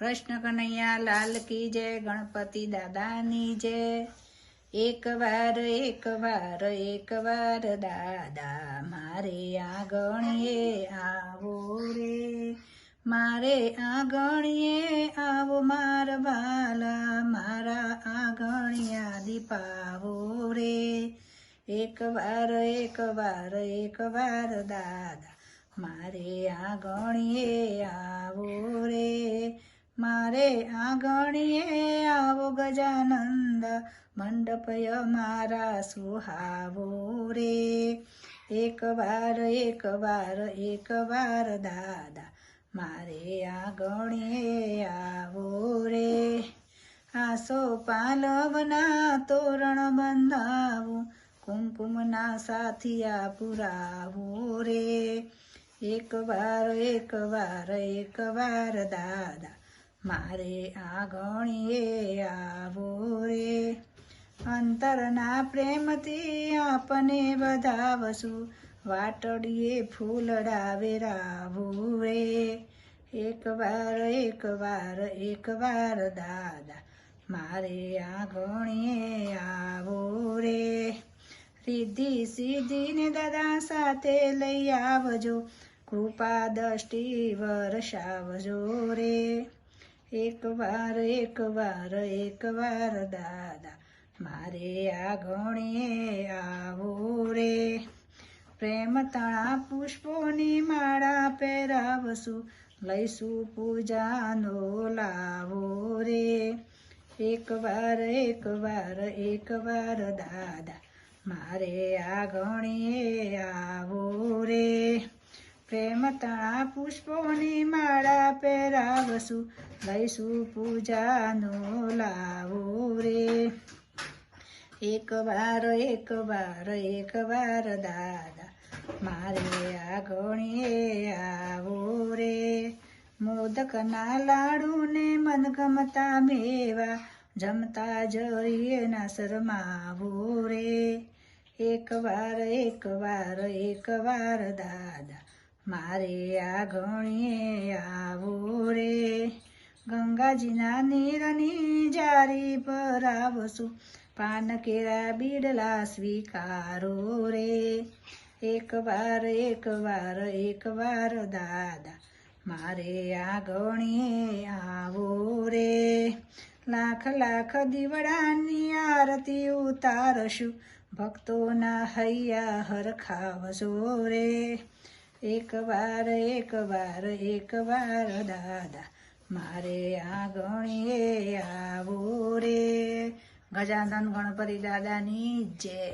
કૃષ્ણ કનૈયા લાલ કી જય, ગણપતિ દાદાની જય. એક વાર એક વાર એક વાર દાદા મારે આગણીએ આવો રે. મારે આગણીએ આવો માર વાલા, મારા આગણિયા દીપાવો રે. એક વાર એક વાર એક વાર દાદા મારે આગણીએ રે મારે આંગણીએ આવો ગજાનંદ, મંડપય મારા સુહાવો રે. એક વાર એક વાર એક વાર દાદા, મારે આંગણીએ આવો રે. આસો પાલવના તોરણ બંધાવું કુમકુમના સાથિયા પુરાવો રે. એક વાર એક વાર એક વાર દાદા મારે આગણીએ આવો રે. અંતરના પ્રેમથી આપને વધાવશું. વાટડીએ ફૂલડાવે વેરાવું રે. એક વાર એક વાર એક વાર દાદા, મારે આગણીએ આવો રે. રિદ્ધિ સિદ્ધિને દાદા સાથે લઈ આવજો. કૃપા દ્રષ્ટિ વરસાવજો રે. એક વાર એક વાર એક વાર દાદા, મારે આ ગણીએ આવો રે. પ્રેમ તણા પુષ્પોની માળા પહેરાવશું, લઈશું પૂજાનો લાવો રે. એક વાર એક વાર એક વાર દાદા, મારે આ ગણીએ આવો રે. પ્રેમ તણા પુષ્પોની માળા પહેરાવશું, લઈશું પૂજાનો લાવો રે. એક વાર એક વાર એક વાર દાદા મારે આંગણીએ આવો રે. મોદકના લાડુને મનગમતા મેવા, જમતા જઈએ ના શરમાવો રે. એક વાર એક વાર એક વાર દાદા મારે આ ગણીએ આવો રે. ગંગાજીના નીરની જારી પર આવશું. પાન કેળા બીડલા સ્વીકારો રે. એક વાર એક વાર એક વાર દાદા, મારે આ ગણીએ આવો રે. લાખ લાખ દીવડાની આરતી ઉતારશું. ભક્તોના હૈયા હરખાવશો રે. એક વાર એક વાર એક વાર, દાદા, મારે આંગણીએ આવો રે. ગજાનંદ ગણપતિ દાદાની જય.